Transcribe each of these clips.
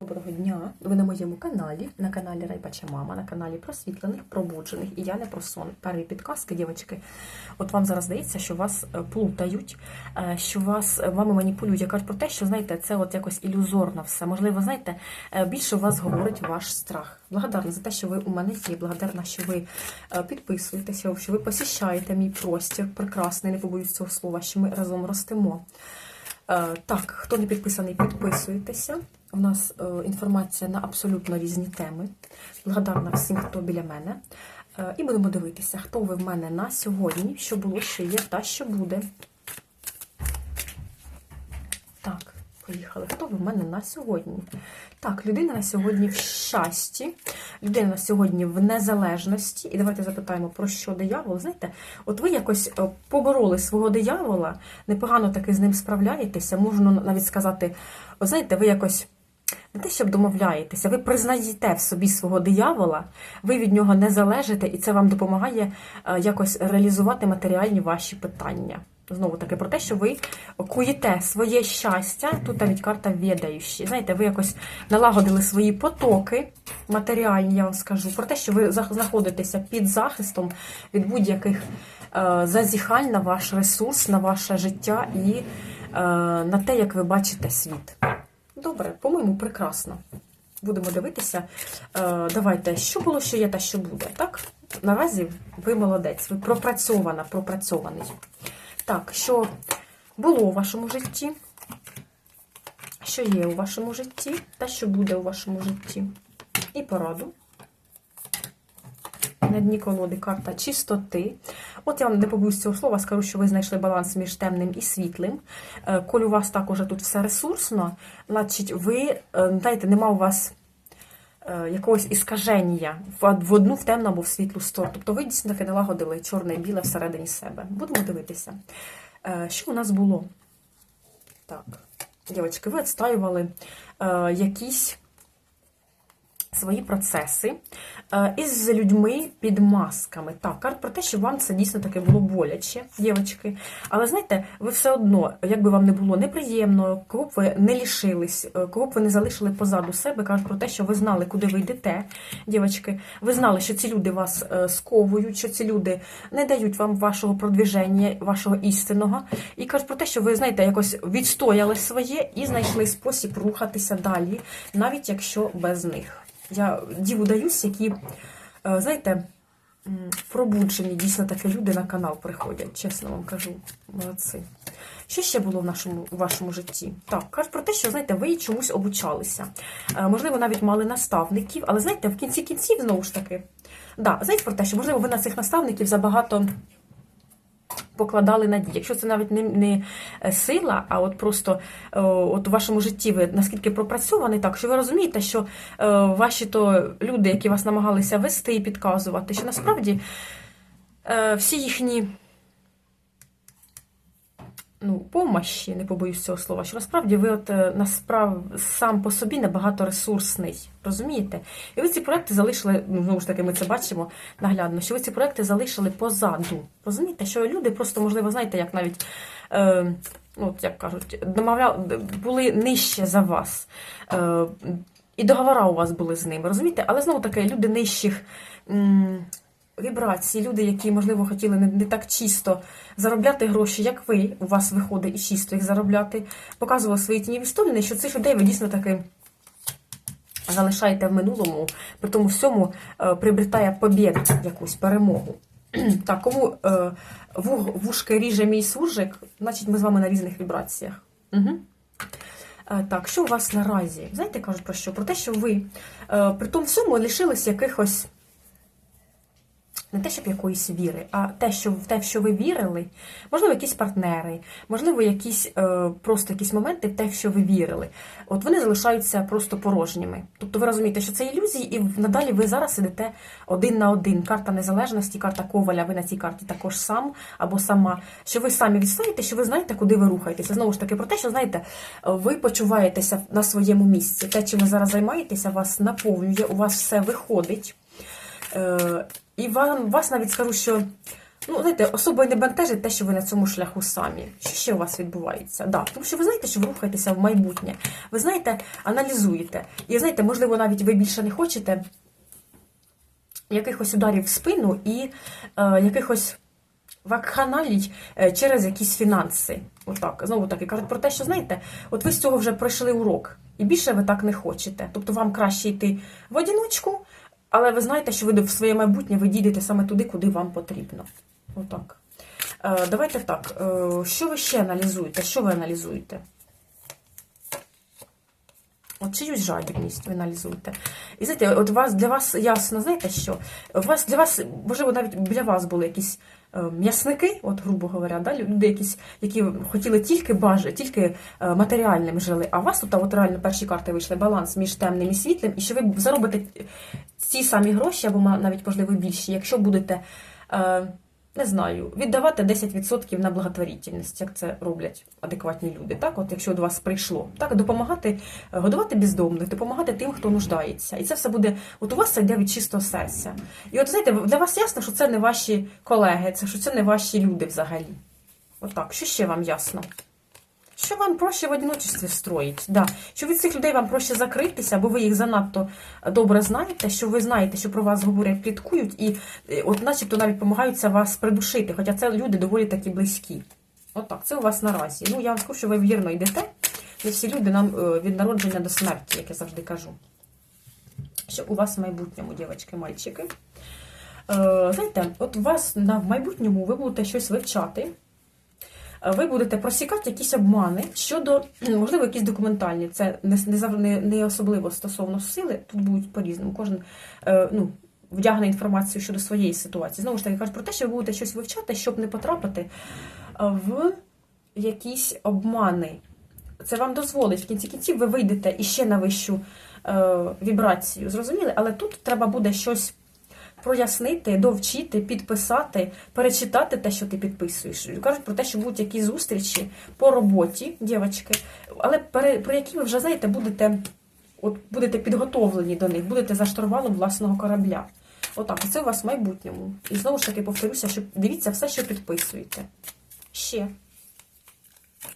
Доброго дня! Ви на моєму каналі, на каналі Райпача Мама, на каналі просвітлених, пробуджених, і я не про сон. Перві підказки, дівчатки. От вам зараз здається, що вас е, плутають, е, що вас е, вами маніпулюють. Я кажу про те, що знаєте, це от якось ілюзорно все. Можливо, знаєте, більше у вас говорить ваш страх. Благодарна за те, що ви у мене є. Благодарна, що ви підписуєтеся, що ви посіщаєте мій простір. Прекрасний, не побоюсь цього слова, що ми разом ростемо. Так, хто не підписаний, підписуйтеся. У нас е, інформація на абсолютно різні теми. Благодарна всім, хто біля мене. Е, І будемо дивитися, хто ви в мене на сьогодні, що було, що є та що буде. Так, поїхали. Хто ви в мене на сьогодні? Так, людина на сьогодні в щасті, людина на сьогодні в незалежності. І давайте запитаємо, про що диявол. Знаєте, от ви якось е, побороли свого диявола, непогано таки з ним справляєтеся, можна навіть сказати, от знаєте, ви якось. Не те, щоб домовляєтеся, ви признаєте в собі свого диявола, ви від нього не залежите, і це вам допомагає е, якось реалізувати матеріальні ваші питання. Знову таки про те, що ви куєте своє щастя, тут навіть карта відаючі. Знаєте, ви якось налагодили свої потоки матеріальні, я вам скажу, про те, що ви знаходитеся під захистом від будь-яких е, зазіхань на ваш ресурс, на ваше життя і е, на те, як ви бачите світ. Добре, по-моєму, прекрасно. Будемо дивитися. Е, давайте, що було, що є та що буде. Так? Наразі ви молодець, ви пропрацьована, пропрацьований. Так, що було у вашому житті, що є у вашому житті, та що буде у вашому житті. І пораду. На дні колоди карта чистоти. От я вам не побоюсь цього слова, скажу, що ви знайшли баланс між темним і світлим. Е, Коль у вас також тут все ресурсно, значить, ви, е, знаєте, нема у вас е, якогось іскаження в одну в темну або в світлу сторону. Тобто ви дійсно таки налагодили чорне і біле всередині себе. Будемо дивитися. Що у нас було? Так, дівчатки, ви відстаювали якісь свої процеси е, із людьми під масками. Так, карт про те, що вам це дійсно таке було боляче, дівчатки. Але знаєте, ви все одно, як би вам не було неприємно, кого б ви не лишились, е, кого б ви не залишили позаду себе, кажуть про те, що ви знали, куди ви йдете, дівчатки. Ви знали, що ці люди вас е, сковують, що ці люди не дають вам вашого продвіження, вашого істинного. І кажуть про те, що ви знаєте, якось відстояли своє і знайшли спосіб рухатися далі, навіть якщо без них. Я діву даюсь, які, е, знаєте, пробуджені дійсно такі люди на канал приходять, чесно вам кажу. Молодці. Що ще було в нашому у вашому житті? Так, кажуть про те, що знаєте, ви чомусь обучалися. Е, Можливо, навіть мали наставників, але знаєте, в кінці кінців знову ж таки. Да, знаєте про те, що можливо ви на цих наставників забагато покладали надії. Якщо це навіть не, не е, сила, а от просто е, от у вашому житті ви наскільки пропрацьовані, так що ви розумієте, що е, ваші то люди, які вас намагалися вести і підказувати, що насправді всі їхні ну, помощі, не побоюсь цього слова, що насправді ви от е, насправ сам по собі набагато ресурсний, розумієте? І ви ці проекти залишили, ну знову ж таки, ми це бачимо наглядно, що ви ці проекти залишили позаду. Розумієте, що люди просто, можливо, знаєте, як навіть. Е, Ну, як кажуть, домовляли, були нижче за вас. Е, і договори у вас були з ними, розумієте? Але знову таки, люди нижчих вібрацій, люди, які, можливо, хотіли не, не так чисто заробляти гроші, як ви, у вас виходить і чисто їх заробляти, показували свої тіньові сторони, що цих людей ви дійсно таки залишаєте в минулому, при тому всьому е, приобретає побєду, якусь перемогу. Так, кому е, вушки ріже мій суржик, значить ми з вами на різних вібраціях. Угу. Так, що у вас наразі? Знаєте, кажуть про що? Про те, що ви е, при тому всьому лишились якихось. Не те, щоб якоїсь віри, а те, що в те, в що ви вірили, можливо, якісь партнери, можливо, якісь е, просто якісь моменти в те, в що ви вірили. От вони залишаються просто порожніми. Тобто ви розумієте, що це ілюзії, і надалі ви зараз сидите один на один. Карта незалежності, карта коваля, ви на цій карті також сам або сама. Що ви самі відстоїте, що ви знаєте, куди ви рухаєтеся. Знову ж таки, про те, що знаєте, ви почуваєтеся на своєму місці. Те, чим ви зараз займаєтеся, вас наповнює, у вас все виходить. І вам, вас навіть скажу, що Ну, знаєте, особо не бентежить те, що ви на цьому шляху самі. Що ще у вас відбувається? Да, тому що ви знаєте, що ви рухаєтеся в майбутнє. Ви знаєте, аналізуєте. І знаєте, можливо, навіть ви більше не хочете якихось ударів в спину і е, якихось вакханалій е, через якісь фінанси. Отак, знову таки кажуть про те, що знаєте, от ви з цього вже пройшли урок, і більше ви так не хочете. Тобто вам краще йти в одіночку, але ви знаєте, що ви в своє майбутнє ви дійдете саме туди, куди вам потрібно. Отак. Е, давайте так. Е, що ви ще аналізуєте? Що ви аналізуєте? От чиюсь жадібність ви аналізуєте. І знаєте, от вас для вас ясно, знаєте що? У вас для вас, можливо, навіть біля вас були якісь е, м'ясники, от, грубо говоря, да? люди якісь, які хотіли тільки бажа, тільки е, матеріальним жили, а у вас тут от реально перші карти вийшли баланс між темним і світлим, і що ви заробите ці самі гроші, або навіть, можливо, більші, якщо будете. Не знаю, віддавати 10% на благотворительність, як це роблять адекватні люди. Так, от якщо до вас прийшло, так допомагати, е, годувати бездомних, допомагати тим, хто нуждається. І це все буде. От у вас це йде від чистого серця. І от знаєте, для вас ясно, що це не ваші колеги, це що це не ваші люди взагалі. Отак, що ще вам ясно? Що вам проще в одиночестві строїть? Да. Що від цих людей вам проще закритися, бо ви їх занадто добре знаєте, що ви знаєте, що про вас говорять, пліткують, і е, от начебто навіть намагаються вас придушити, хоча це люди доволі такі близькі. Отак, це у вас наразі. Ну, я вам скажу, що ви вірно йдете. Ми всі люди нам е, від народження до смерті, як я завжди кажу. Що у вас в майбутньому, дівчатки, мальчики. Е, знаєте, от у вас на в майбутньому ви будете щось вивчати ви будете просікати якісь обмани щодо, можливо, якісь документальні. Це не не, особливо стосовно сили, тут будуть по-різному. Кожен е, ну, вдягне інформацію щодо своєї ситуації. Знову ж таки, кажуть про те, що ви будете щось вивчати, щоб не потрапити е, в якісь обмани. Це вам дозволить в кінці кінців, ви вийдете іще на вищу е, вібрацію. Зрозуміли? Але тут треба буде щось прояснити, довчити, підписати, перечитати те, що ти підписуєш. Кажуть про те, що будуть якісь зустрічі по роботі, дівчатки, але про які ви вже знаєте, будете от будете підготовлені до них, будете за штурвалом власного корабля. Отак, це у вас в майбутньому. І знову ж таки повторюся, що дивіться все, що підписуєте. Ще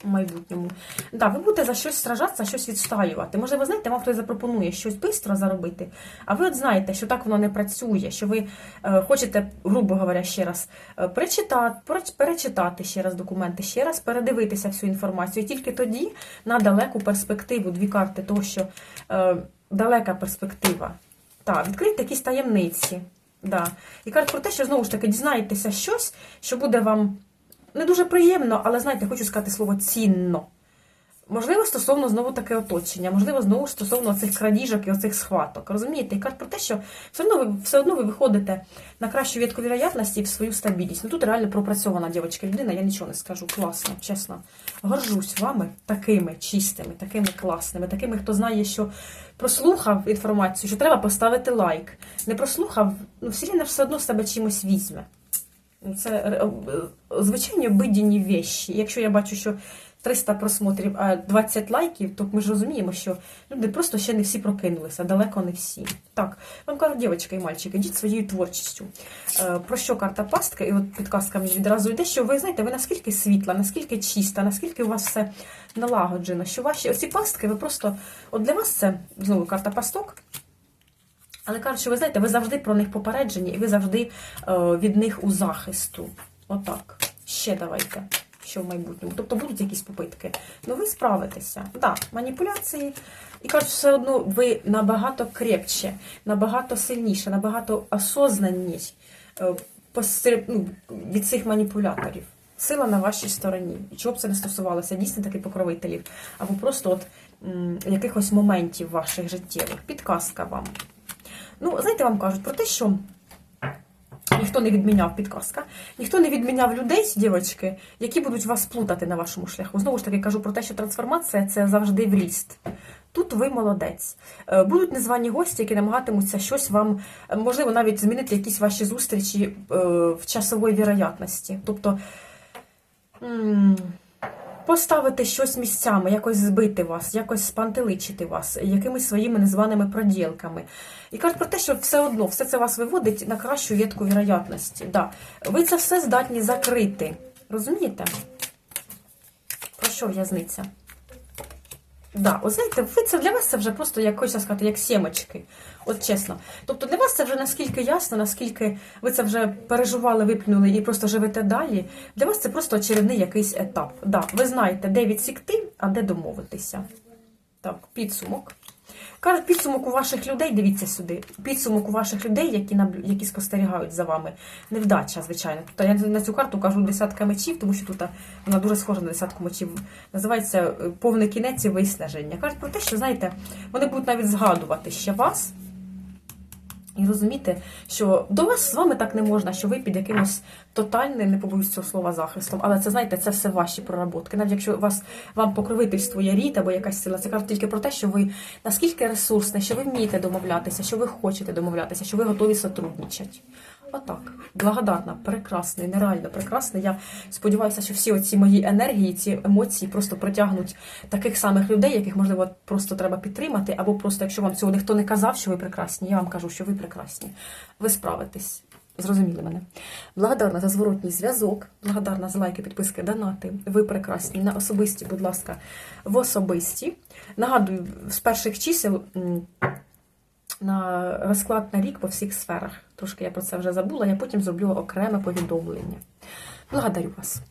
в майбутньому. Да, ви будете за щось стражатися, щось відстаювати. Може, ви знаєте, вам хтось запропонує щось швидко заробити, а ви от знаєте, що так воно не працює, що ви е, хочете, грубо говоря, ще раз е, перечитати, перечитати ще раз документи, ще раз передивитися всю інформацію. І тільки тоді на далеку перспективу, дві карти, того, що е, далека перспектива. Так, відкрийте якісь таємниці. Да. І кажуть про те, що знову ж таки дізнаєтеся щось, що буде вам не дуже приємно, але знаєте, хочу сказати слово цінно. Можливо, стосовно знову таке оточення, можливо, знову стосовно цих крадіжок і оцих схваток. Розумієте, і кажуть про те, що все одно ви все одно ви виходите на кращу відку вірогятності і в свою стабільність. Ну тут реально пропрацьована дівчинка людина, я нічого не скажу. Класно, чесно. Горжусь вами такими чистими, такими класними, такими, хто знає, що прослухав інформацію, що треба поставити лайк. Не прослухав, ну все рівно все одно себе чимось візьме. Це е, звичайні обидіні вещі. Якщо я бачу, що 300 просмотрів, а 20 лайків, то ми ж розуміємо, що люди просто ще не всі прокинулися, далеко не всі. Так, вам кажу, дівчатка і мальчики, ідіть своєю творчістю. Е, про що карта пастка? І от підказка мені відразу йде, що ви знаєте, ви наскільки світла, наскільки чиста, наскільки у вас все налагоджено, що ваші оці пастки, ви просто, от для вас це знову карта пасток. Але кажуть, що ви знаєте, ви завжди про них попереджені, і ви завжди е, від них у захисту. Отак. Ще давайте, що в майбутньому. Тобто будуть якісь попитки. Ну, ви справитеся. Так, да, маніпуляції. І кажуть, все одно ви набагато крепче, набагато сильніше, набагато осознаність е, ну, від цих маніпуляторів. Сила на вашій стороні. І чого б це не стосувалося, дійсно таки покровителів, або просто от м, якихось моментів ваших життєвих. Підказка вам. Ну, знаєте, вам кажуть про те, що ніхто не відміняв підказка, ніхто не відміняв людей, дівчатки, які будуть вас плутати на вашому шляху. Знову ж таки, кажу про те, що трансформація це завжди в ріст. Тут ви молодець. Е, будуть незвані гості, які намагатимуться щось вам, е, можливо, навіть змінити якісь ваші зустрічі е, в часовій віроятності. Тобто. Поставити щось місцями, якось збити вас, якось спантеличити вас, якимись своїми незваними проділками. І кажуть про те, що все одно все це вас виводить на кращу ветку віроятності. Да. Ви це все здатні закрити. Розумієте? Про що в'язниця? Да, от знаєте, ви це для вас це вже просто як хочеться сказати, як сімочки. От чесно. Тобто для вас це вже наскільки ясно, наскільки ви це вже переживали, виплюнули і просто живете далі. Для вас це просто очередний якийсь етап. Да, ви знаєте, де відсікти, а де домовитися. Так, підсумок. Кажуть, підсумок у ваших людей, дивіться сюди, підсумок у ваших людей, які які спостерігають за вами. Невдача, звичайно. Тобто я на цю карту кажу десятка мечів, тому що тут вона дуже схожа на десятку мечів. Називається е, повний кінець і виснаження. Кажуть про те, що знаєте, вони будуть навіть згадувати ще вас. І розуміти, що до вас з вами так не можна, що ви під якимось тотальним, не побоюсь цього слова, захистом. Але це, знаєте, це все ваші проработки. Навіть якщо вас вам покровительствує рід або якась сила, це каже тільки про те, що ви наскільки ресурсне, що ви вмієте домовлятися, що ви хочете домовлятися, що ви готові сотрудничати. Отак. Благодарна, прекрасний, нереально прекрасний. Я сподіваюся, що всі оці мої енергії, ці емоції просто притягнуть таких самих людей, яких можливо просто треба підтримати, або просто, якщо вам цього ніхто не казав, що ви прекрасні, я вам кажу, що ви прекрасні. Ви справитесь. Зрозуміли мене. Благодарна за зворотній зв'язок, благодарна за лайки, підписки, донати. Ви прекрасні. На особисті, будь ласка, в особисті. Нагадую, з перших чисел на розклад на рік по всіх сферах. Трошки я про це вже забула, я потім зроблю окреме повідомлення. Благодарю вас.